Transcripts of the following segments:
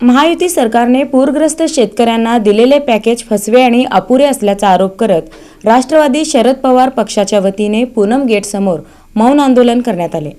महायुती सरकारने पूरग्रस्त शेतकऱ्यांना दिलेले पॅकेज फसवे आणि अपुरे असल्याचा आरोप करत राष्ट्रवादी शरद पवार पक्षाच्या वतीने पूनम गेटसमोर मौन आंदोलन करण्यात आले.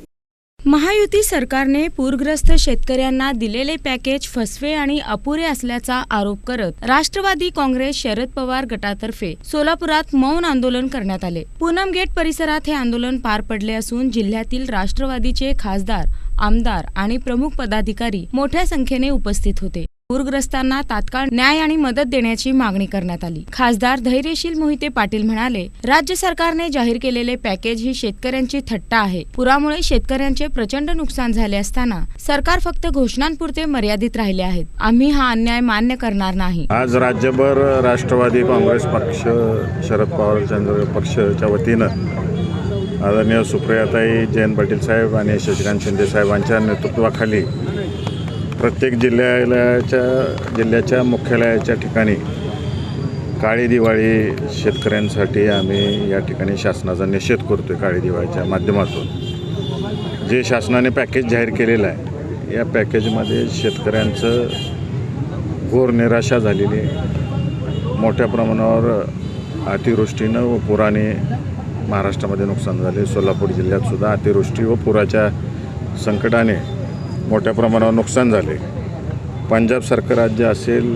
महायुती सरकारने पूरग्रस्त शेतकऱ्यांना दिलेले पॅकेज फसवे आणि अपुरे असल्याचा आरोप करत राष्ट्रवादी काँग्रेस शरद पवार गटातर्फे सोलापुरात मौन आंदोलन करण्यात आले. पूनम गेट परिसरात हे आंदोलन पार पडले असून जिल्ह्यातील राष्ट्रवादीचे खासदार आमदार आणि प्रमुख पदाधिकारी मोठ्या संख्येने उपस्थित होते. पूरग्रस्तांना तात्काळ न्याय आणि मदत देण्याची मागणी करण्यात आली. खासदार धैर्यशील मोहिते पाटील म्हणाले राज्य सरकारने जाहीर केलेले पॅकेज ही शेतकऱ्यांची थट्टा आहे. पुरामुळे शेतकऱ्यांचे प्रचंड नुकसान झाले असताना सरकार फक्त घोषणांपुरते मर्यादित राहिले आहेत. आम्ही हा अन्याय मान्य करणार नाही. आज राज्यभर राष्ट्रवादी काँग्रेस पक्ष शरद पवार चंद्र पक्षाच्या वतीनं आदरणीय सुप्रियाताई जयंत पाटील साहेब आणि शशिकांत शिंदे साहेबांच्या नेतृत्वाखाली प्रत्येक जिल्ह्याच्या जिल्ह्याच्या मुख्यालयाच्या ठिकाणी काळी दिवाळी शेतकऱ्यांसाठी आम्ही या ठिकाणी शासनाचा निषेध करतो आहे काळी दिवाळीच्या माध्यमातून. जे शासनाने पॅकेज जाहीर केलेलं आहे या पॅकेजमध्ये शेतकऱ्यांचं घोर निराशा झालेली मोठ्या प्रमाणावर अतिवृष्टीनं व पुराने महाराष्ट्रामध्ये नुकसान झाले. सोलापूर जिल्ह्यातसुद्धा अतिवृष्टी व पुराच्या संकटाने मोठ्या प्रमाणावर नुकसान झाले. पंजाब सरकार राज्य असेल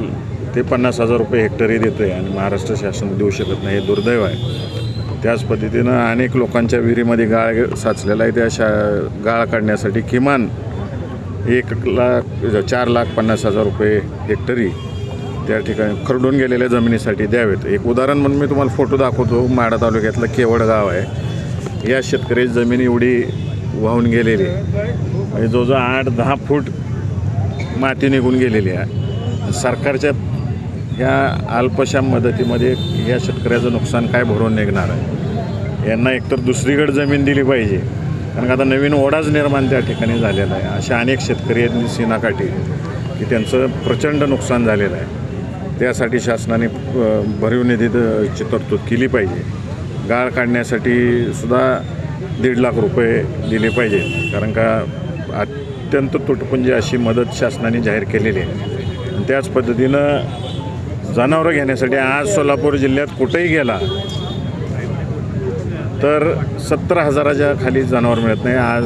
ते पन्नास हजार रुपये हेक्टरी देतं आहे आणि महाराष्ट्र शासन देऊ शकत नाही हे दुर्दैव आहे. त्याच पद्धतीनं अनेक लोकांच्या विहिरीमध्ये गाळ साचलेला आहे. त्या शा गाळ काढण्यासाठी किमान एक लाख चार लाख पन्नास हजार रुपये हेक्टरी त्या ठिकाणी खरडून गेलेल्या जमिनीसाठी द्यावेत. एक उदाहरण म्हणून मी तुम्हाला फोटो दाखवतो. माडा तालुक्यातलं केवड गाव आहे. या शेतकरी जमीन एवढी वाहून गेलेली म्हणजे म्हणजे जवळजवळ आठ दहा फूट माती निघून गेलेली आहे. सरकारच्या ह्या अल्पशा मदतीमध्ये या शेतकऱ्याचं नुकसान काय भरून निघणार आहे? यांना एकतर दुसरीकडे जमीन दिली पाहिजे. कारण का आता नवीन ओढाच निर्माण त्या ठिकाणी झालेला आहे. अशा अनेक शेतकरी आहेत सीनाकाठी की त्यांचं प्रचंड नुकसान झालेलं आहे. त्यासाठी शासनाने भरीव निधीत तरतूद केली पाहिजे. गाळ काढण्यासाठी सुद्धा दीड लाख रुपये दिले पाहिजे. कारण का अत्यंत तुटपुंजी अशी मदत शासनाने जाहीर केलेली आहे. त्याच पद्धतीनं जनावरं घेण्यासाठी आज सोलापूर जिल्ह्यात कुठेही गेला तर सत्तर हजाराच्या खाली जनावर मिळत नाही. आज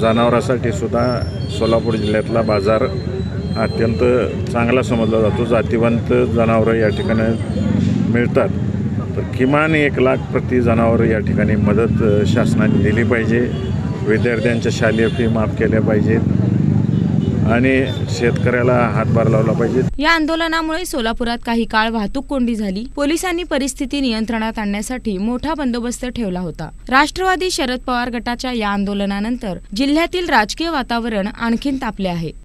जनावरासाठी सुद्धा सोलापूर जिल्ह्यातला बाजार अत्यंत चांगला समजला जातो. जातीवंत जनावरं या ठिकाणी मिळतात. तर किमान एक लाख प्रति जनावर या ठिकाणी मदत शासनाने दिली पाहिजे. विद्यार्थ्यांच्या शालेय फी माफ केल्या पाहिजेत. आणि शेतकऱ्याला हातभार लावला पाहिजे. या आंदोलनामुळे सोलापुरात काही काळ वाहतूक कोंडी झाली. पोलिसांनी परिस्थिती नियंत्रणात आणण्यासाठी मोठा बंदोबस्त ठेवला होता. राष्ट्रवादी शरद पवार गटाच्या या आंदोलनानंतर जिल्ह्यातील राजकीय वातावरण आणखीन तापले आहे.